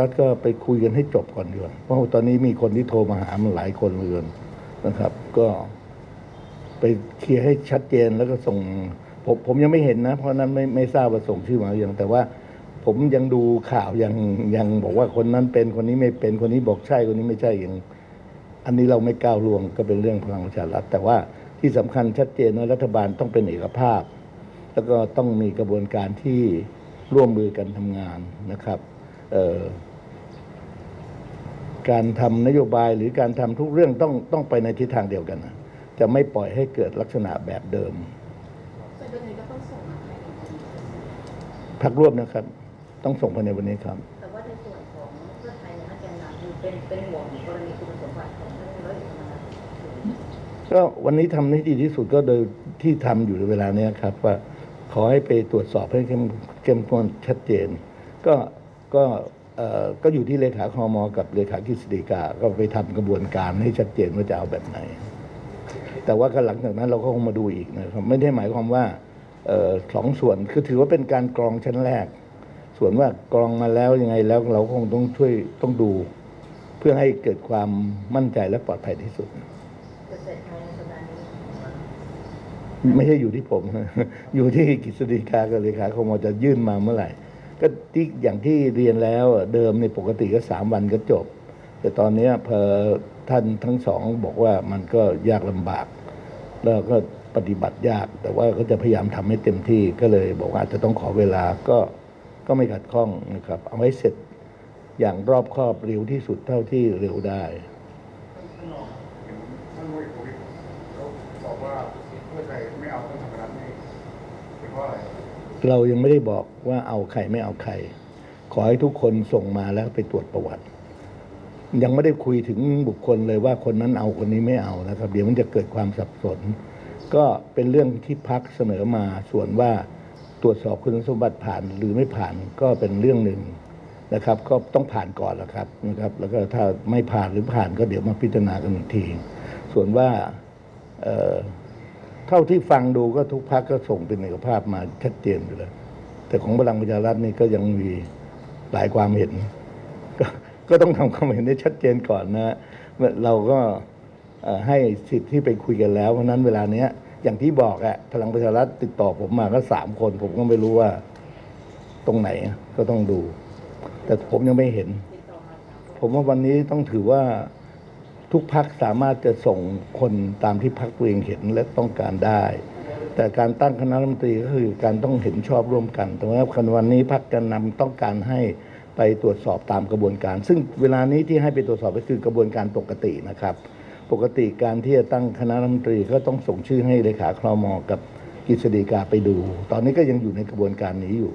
รัฐก็ไปคุยกันให้จบก่อนดีกว่าเพราะตอนนี้มีคนที่โทรมาหามันหลายคนเหลยนะครับ ก็ไปเคลียร์ให้ชัดเจนแล้วก็ส่งผมผมยังไม่เห็นนะ เพราะนั้นไม่ไม่ทราบว่าส่งชื่อมาหรือยังแต่ว่า ผมยังดูข่าวยังยังบอกว่าคนนั้นเป็นคนนี้ไม่เป็นคนนี้บอกใช่คนนี้ไม่ใช่อย่าง อันนี้เราไม่ก้าวล่วงก็เป็นเรื่องพลังประชารัฐแต่ว่าที่สำคัญชัดเจนว่ารัฐบาลต้องเป็นเอกภาพ แล้วก็ต้องมีกระบวนการที่ร่วมมือกันทำงานนะครับ การทำนโยบายหรือการทำทุกเรื่องต้องต้องไปในทิศทางเดียวกันนะจะไม่ปล่อยให้เกิดลักษณะแบบเดิมแต่เป็นไงก็ต้องส่งมาให้พักร่วมนะครับ ต้องส่งภายในวันนี้ครับแต่ว่าในส่วนของเพื่อไทยนะแกนนำคือเป็นเป็นห่วงกรณีคุณสมบัติของท่านร้อยเอกธรรมนัฐก็วันนี้ทำให้ดีที่สุดก็โดยที่ทำอยู่ในเวลาเนี้ยครับ ว่าขอให้ไปตรวจสอบให้เข้มเข้มข้นชัดเจน ก็ ก็ก็อยู่ที่เลขาคอมกับเลขากฤษฎีกาก็ไปทำกระบวนการให้ชัดเจนว่าจะเอาแบบไหน แต่ว่าหลังจากนั้นเราก็คงมาดูอีกนะครับไม่ได้หมายความว่าสองส่วนคือถือว่าเป็นการกรองชั้นแรก ส่วนว่ากรองมาแล้วยังไงแล้วเราคงต้องช่วยต้องดู เพื่อให้เกิดความมั่นใจและปลอดภัยที่สุดไม่ใช่อยู่ที่ผม อยู่ที่กฤษฎีกากับเลขาคมจะยื่นมาเมื่อไหร่ ก็ที่อย่างที่เรียนแล้วเดิมในปกติก็สามวันก็จบ แต่ตอนนี้พอท่านทั้งสองบอกว่ามันก็ยากลำบาก แล้วก็ปฏิบัติยาก แต่ว่าก็จะพยายามทำให้เต็มที่ก็เลยบอกว่าอาจจะต้องขอเวลาก็ก็ไม่ขัดข้องนะครับ เอาให้เสร็จอย่างรอบครอบเร็วที่สุดเท่าที่เร็วได้ว่าเพื่อไทยไม่เอาท่านธรรมนัฐนี่เป็นเพราะอะไร เรายังไม่ได้บอกว่าเอาใครไม่เอาใคร ขอให้ทุกคนส่งมาแล้วไปตรวจประวัติ ยังไม่ได้คุยถึงบุคคลเลยว่าคนนั้นเอาคนนี้ไม่เอานะครับ เดี๋ยวมันจะเกิดความสับสน ก็เป็นเรื่องที่พักเสนอมาส่วนว่าตรวจสอบคุณสมบัติผ่านหรือไม่ผ่านก็เป็นเรื่องหนึ่งนะครับ ก็ต้องผ่านก่อนแล้วครับนะครับ แล้วก็ถ้าไม่ผ่านหรือผ่านก็เดี๋ยวมาพิจารณากันอีกที ส่วนว่า เท่าที่ฟังดูก็ทุกพักก็ส่งเป็นเอกภาพมาชัดเจนอยู่แล้ว แต่ของพลังประชารัฐนี่ก็ยังมีหลายความเห็น ก็ก็ต้องทำความเห็นให้ชัดเจนก่อนนะเราก็ให้สิทธิ์ที่ไปคุยกันแล้วเพราะนั้นเวลาเนี้ยอย่างที่บอกอะพลังประชารัฐติดต่อผมมาก็สามคน ผมก็ไม่รู้ว่า ตรงไหนก็ต้องดู แต่ผมยังไม่เห็น ผมว่าวันนี้ต้องถือว่า ทุกพักสามารถจะส่งคนตามที่พักตัวเองเห็นและต้องการได้ แต่การตั้งคณะรัฐมนตรีก็คือการต้องเห็นชอบร่วมกันแต่ว่าวันนี้พักการนำต้องการให้ไปตรวจสอบตามกระบวนการ ซึ่งเวลานี้ที่ให้ไปตรวจสอบก็คือกระบวนการปกตินะครับ ปกติการที่จะตั้งคณะรัฐมนตรีก็ต้องส่งชื่อให้เลขาคลมกับกฤษฎีกาไปดู ตอนนี้ก็ยังอยู่ในกระบวนการนี้อยู่